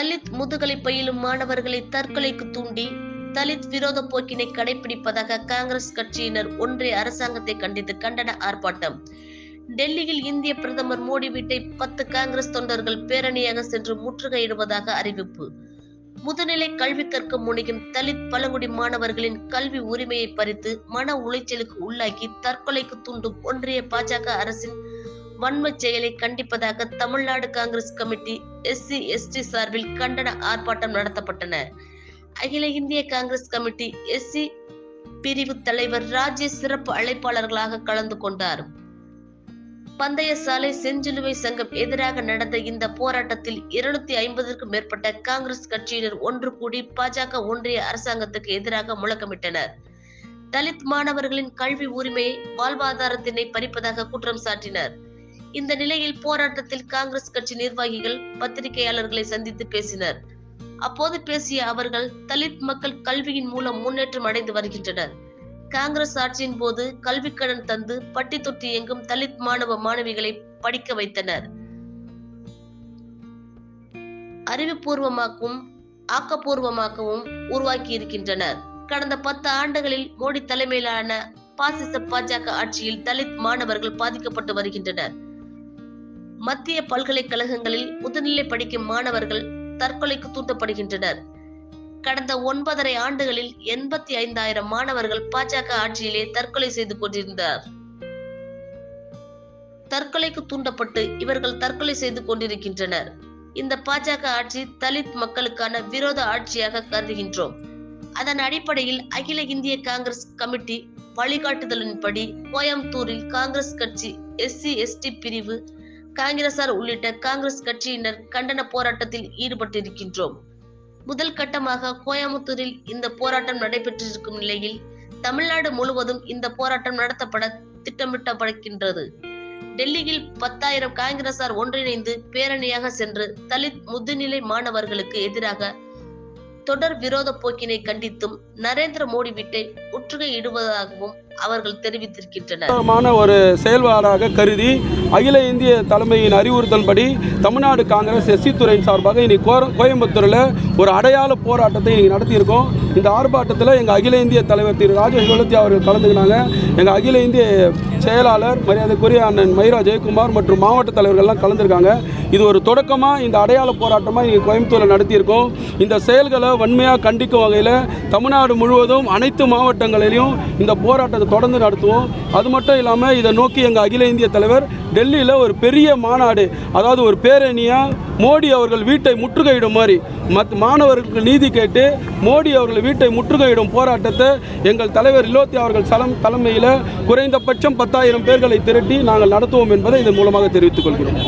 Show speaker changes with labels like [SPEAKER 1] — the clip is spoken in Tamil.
[SPEAKER 1] தலித் முதுகலை பயிலும் மாணவர்களை தற்கொலைக்கு தூண்டி தலித் விரோத போக்கினை கடைபிடிப்பதாக காங்கிரஸ் கட்சியினர் ஒன்றிய அரசாங்கத்தை கண்டித்து கண்டன ஆர்ப்பாட்டம். டெல்லியில் இந்திய பிரதமர் மோடி வீட்டை பத்து காங்கிரஸ் தொண்டர்கள் பேரணியாக சென்று முற்றுகையிடுவதாக அறிவிப்பு. முதுநிலை கல்வி கற்க முனையும் தலித் பழங்குடி மாணவர்களின் கல்வி உரிமையை பறித்து மன உளைச்சலுக்கு உள்ளாக்கி தற்கொலைக்கு தூண்டும் ஒன்றிய பாஜக அரசின் வன்மச் செயலை கண்டிப்பதாக Tamil Nadu Congress committee SC ST சார்பில் கண்டன ஆர்ப்பாட்டம் நடத்தப்பட்டன. அகில இந்திய காங்கிரஸ் கமிட்டி எஸ்சி பிரிவு தலைவர் ராஜேஷ் சிறப்பு அழைப்பாளர்களாக கலந்து கொண்டார். பந்தய சாலை செஞ்சிலுவை சங்கம் எதிராக நடந்த இந்த போராட்டத்தில் இருநூத்தி ஐம்பதற்கும் மேற்பட்ட காங்கிரஸ் கட்சியினர் ஒன்று கூடி பாஜக ஒன்றிய அரசாங்கத்துக்கு எதிராக முழக்கமிட்டனர். தலித் மாணவர்களின் கல்வி உரிமையை வாழ்வாதாரத்தினை பறிப்பதாக குற்றம் சாட்டினர். இந்த நிலையில் போராட்டத்தில் காங்கிரஸ் கட்சி நிர்வாகிகள் பத்திரிகையாளர்களை சந்தித்து பேசினர். அப்போது பேசிய அவர்கள் தலித் மக்கள் கல்வியின் மூலம் முன்னேற்றம் அடைந்து வருகின்றனர். காங்கிரஸ் ஆட்சியின் போது கல்வி கடன் தந்து பட்டி தொட்டி எங்கும் தலித் மாணவ மாணவிகளை படிக்க வைத்தனர். அறிவுபூர்வமாகவும் ஆக்கப்பூர்வமாகவும் உருவாக்கி இருக்கின்றனர். கடந்த பத்து ஆண்டுகளில் மோடி தலைமையிலான பாசிச பாஜக ஆட்சியில் தலித் மாணவர்கள் பாதிக்கப்பட்டு வருகின்றனர். மத்திய பல்கலைக்கழகங்களில் முதுநிலை படிக்கும் மாணவர்கள் தற்கொலைக்கு தூண்டப்படுகின்றனர். கடந்த ஒன்பதரை ஆண்டுகளில் எண்பத்தி ஐந்தாயிரம் மாணவர்கள் பாஜக ஆட்சியிலே தற்கொலை செய்து கொண்டிருந்தார். தற்கொலைக்கு தூண்டப்பட்டு இவர்கள் தற்கொலை செய்து கொண்டிருக்கின்றனர். இந்த பாஜக ஆட்சி தலித் மக்களுக்கான விரோத ஆட்சியாக கருதுகின்றோம். அதன் அடிப்படையில் அகில இந்திய காங்கிரஸ் கமிட்டி வழிகாட்டுதலின்படி கோயம்புத்தூரில் காங்கிரஸ் கட்சி எஸ்சி எஸ்டி பிரிவு காங்கிரசார் உள்ளிட்ட காங்கிரஸ் கட்சியினர் கண்டன போராட்டத்தில் ஈடுபட்டிருக்கின்றோம். முதல் கட்டமாக கோயம்புத்தூரில் இந்த போராட்டம் நடைபெற்றிருக்கும் நிலையில் தமிழ்நாடு முழுவதும் இந்த போராட்டம் நடத்தப்பட திட்டமிட்டப்படுகின்றது டெல்லியில் பத்தாயிரம் காங்கிரசார் ஒன்றிணைந்து பேரணியாக சென்று தலித் முதுநிலை மாணவர்களுக்கு எதிராக தொடர் விரோத போக்கினை கண்டித்தும் நரேந்திர மோடி வீட்டை முற்றுகையிடுவதாகவும் அவர்கள் தெரிவித்திருக்கின்றனர்.
[SPEAKER 2] ஒரு செயல்பாடாக கருதி அகில இந்திய தலைமையின் அறிவுறுத்தல்படி தமிழ்நாடு காங்கிரஸ் எஸ்சி துறையின் சார்பாக இன்னைக்கு கோர- கோயம்புத்தூரில் ஒரு அடையாள போராட்டத்தை இன்னைக்கு நடத்தியிருக்கோம். இந்த ஆர்ப்பாட்டத்தில் எங்கள் அகில இந்திய தலைவர் திரு ராஜேஷ் கொலத்தி அவர்கள் கலந்துக்கினாங்க. எங்கள் அகில இந்திய செயலாளர் மரியாதைக்குரிய அண்ணன் மயிரா ஜெயக்குமார் மற்றும் மாவட்ட தலைவர்கள்லாம் கலந்துருக்காங்க. இது ஒரு தொடக்கமாக இந்த அடையாள போராட்டமாக இங்கே கோயம்புத்தூரில் நடத்தியிருக்கோம். இந்த செயல்களை வன்மையாக கண்டிக்கும் வகையில் தமிழ்நாடு முழுவதும் அனைத்து மாவட்டங்களிலும் இந்த போராட்டத்தை தொடர்ந்து நடத்துவோம். அது மட்டும் இல்லாமல் இதை நோக்கி எங்கள் அகில இந்திய தலைவர் டெல்லியில் ஒரு பெரிய மாநாடு அதாவது ஒரு பேரணியாக மோடி அவர்கள் வீட்டை முற்றுகையிடும் மாதிரி. மத் மாணவர்களுக்கு நீதி கேட்டு மோடி அவர்கள் வீட்டை முற்றுகையிடும் போராட்டத்தை எங்கள் தலைவர் இலோத்தி அவர்கள் சலம் தலைமையில் குறைந்தபட்சம் பத்தாயிரம் பேர்களை திரட்டி நாங்கள் நடத்துவோம் என்பதை இதன் மூலமாக தெரிவித்துக் கொள்கிறோம்.